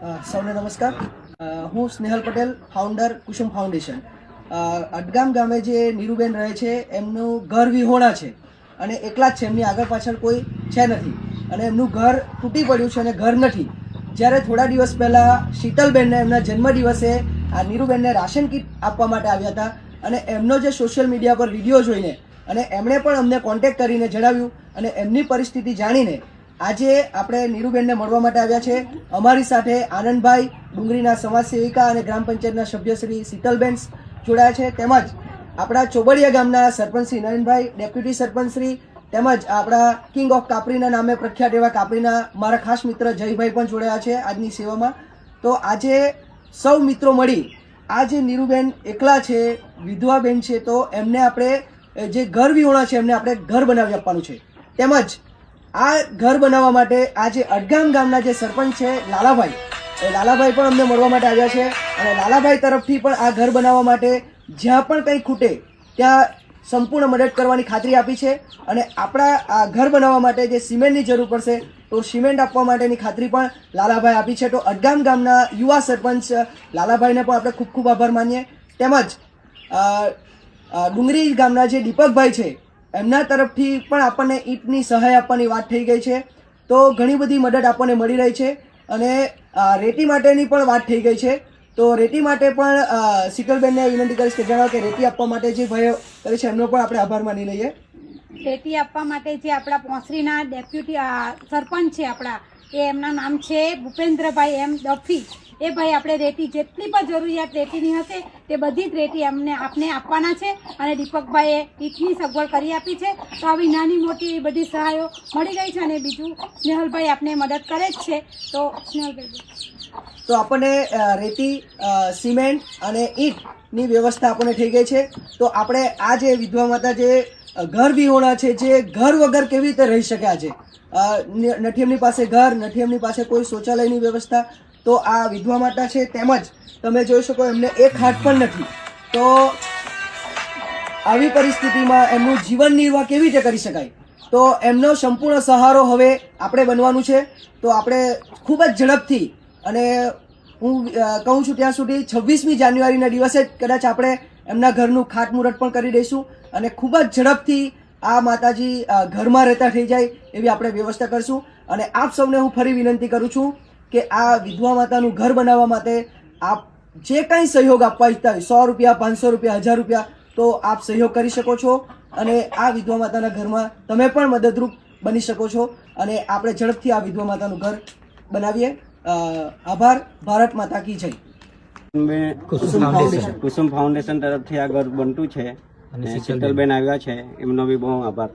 સૌને નમસ્કાર. હું સ્નેહલ પટેલ ફાઉન્ડર કુસુમ ફાઉન્ડેશન અડગામ ગામે જે નીરુબેન રહે છે, એમનું ઘર વિહોણા છે અને એકલા જ છે, એમની આગળ પાછળ કોઈ છે નથી. અને એમનું ઘર તૂટી પડ્યું છે અને ઘર નથી. જ્યારે થોડા દિવસ પહેલાં શીતલબેનને એમના જન્મદિવસે આ નીરુબેનને રાશન કીટ આપવા માટે આવ્યા હતા અને એમનો જે સોશિયલ મીડિયા પર વીડિયો જોઈને અને એમણે પણ અમને કોન્ટેક્ટ કરીને જણાવ્યું અને એમની પરિસ્થિતિ જાણીને આજે આપણે નીરુબેનને મળવા માટે આવ્યા છે. અમારી સાથે આનંદભાઈ ડુંગરીના સમાજ સેવિકા અને ગ્રામ પંચાયતના સભ્ય શ્રી શીતલબેન જોડાયા છે. તેમજ આપણા ચોબડિયા ગામના સરપંચ શ્રી નયનભાઈ ડેપ્યુટી સરપંચ શ્રી તેમજ આપણા કિંગ ઓફ કાપરીના નામે પ્રખ્યાત એવા કાપરીના મારા ખાસ મિત્ર જયભાઈ પણ જોડાયા છે આજની સેવામાં. તો આજે સૌ મિત્રો મળી આજે નીરુબેન એકલા છે, વિધવાબેન છે, તો એમને આપણે જે ઘર વિહોણા છે એમને આપણે ઘર બનાવી આપવાનું છે. તેમજ આ ઘર બનાવવા માટે આ જે અડગામ ગામના જે સરપંચ છે, લાલાભાઈ. એ લાલાભાઈ પણ અમને મળવા માટે આવ્યા છે અને લાલાભાઈ તરફથી પણ આ ઘર બનાવવા માટે જ્યાં પણ કંઈ ખૂટે, ત્યાં સંપૂર્ણ મદદ કરવાની ખાતરી આપી છે અને આપણા આ ઘર બનાવવા માટે જે સિમેન્ટની જરૂર પડશે, તો સિમેન્ટ આપવા માટેની ખાતરી પણ લાલાભાઈ આપી છે. તો અડગામ ગામના યુવા સરપંચ લાલાભાઈને પણ આપણે ખૂબ ખૂબ આભાર માનીએ. તેમજ ડુંગરી ગામના જે દીપકભાઈ છે એમના તરફથી પણ આપણને ઈંટની સહાય આપવાની વાત થઈ ગઈ છે. તો ઘણી બધી મદદ આપણને મળી રહી છે અને રેતી માટેની પણ વાત થઈ ગઈ છે. તો રેતી માટે પણ સિકલબેનને વિનંતી કરીશ કે જણાવો કે રેતી આપવા માટે જે ભાઈઓ કરે છે એમનો પણ આપણે આભાર માની લઈએ. રેતી આપવા માટે જે આપણા પોસરીના ડેપ્યુટી સરપંચ છે આપણા એ એમના નામ છે ભૂપેન્દ્રભાઈ એમ ડફી. એ ભાઈ આપણે રેતી જેટલી પણ જરૂરિયાત રેતીની હશે, તે બધી જ રેતી એમને આપને આપવાના છે અને દીપકભાઈએ ઈટની સગવડ કરી આપી છે. તો આવી નાની મોટી એવી બધી સહાયો મળી ગઈ છે અને બીજું સ્નેહલભાઈ આપને મદદ કરે જ છે. તો સ્નેહલભાઈ. તો આપણને રેતી સિમેન્ટ અને ઈંટની વ્યવસ્થા આપણને થઈ ગઈ છે. તો આપણે આ જે વિધવા માતા જે ઘર વિહોણા છે જે ઘર વગર કેવી રીતે રહી શક્યા છે અ, ન- નથી એમની પાસે ઘર નઠિયમની પાસે કોઈ શૌચાલયની વ્યવસ્થા તો આ વિધવા માતા છે તેમજ તમે જોઈ શકો એમને એક હાથ પણ નથી. તો આવી પરિસ્થિતિમાં એમનું જીવન નિર્વાહ કેવી રીતે કરી શકાય? તો એમનો સંપૂર્ણ સહારો હવે આપણે બનવાનું છે. તો આપણે ખૂબ જ ઝડપથી અને હું કહું છું ત્યાં સુધી છવ્વીસમી જાન્યુઆરીના દિવસે જ કદાચ આપણે એમના ઘરનું ખાતમુહૂર્ત પણ કરી દઈશું અને ખૂબ જ ઝડપથી આ માતાજી ઘરમાં રહેતા થઈ જાય એવી આપણે વ્યવસ્થા કરશું. અને આપ સૌને હું ફરી વિનંતી કરું છું કે આ વિધવા માતાનું ઘર બનાવવા માટે આપ જે કાંઈ સહયોગ આપવા ઈચ્છતા હોય, સો રૂપિયા, પાંચસો રૂપિયા, હજાર રૂપિયા, તો આપ સહયોગ કરી શકો છો. અને આ વિધવા માતાના ઘરમાં તમે પણ મદદરૂપ બની શકો છો. અને આપણે ઝડપથી આ વિધવા માતાનું ઘર બનાવીએ. આભાર. ભારત માતા કી જય. મેં કુસુમ ફાઉન્ડેશન. કુસુમ ફાઉન્ડેશન તરફથી આ ઘર બનતું છે. અને શીતલબેન આવ્યા છે. એમનો બી બહુ આભાર.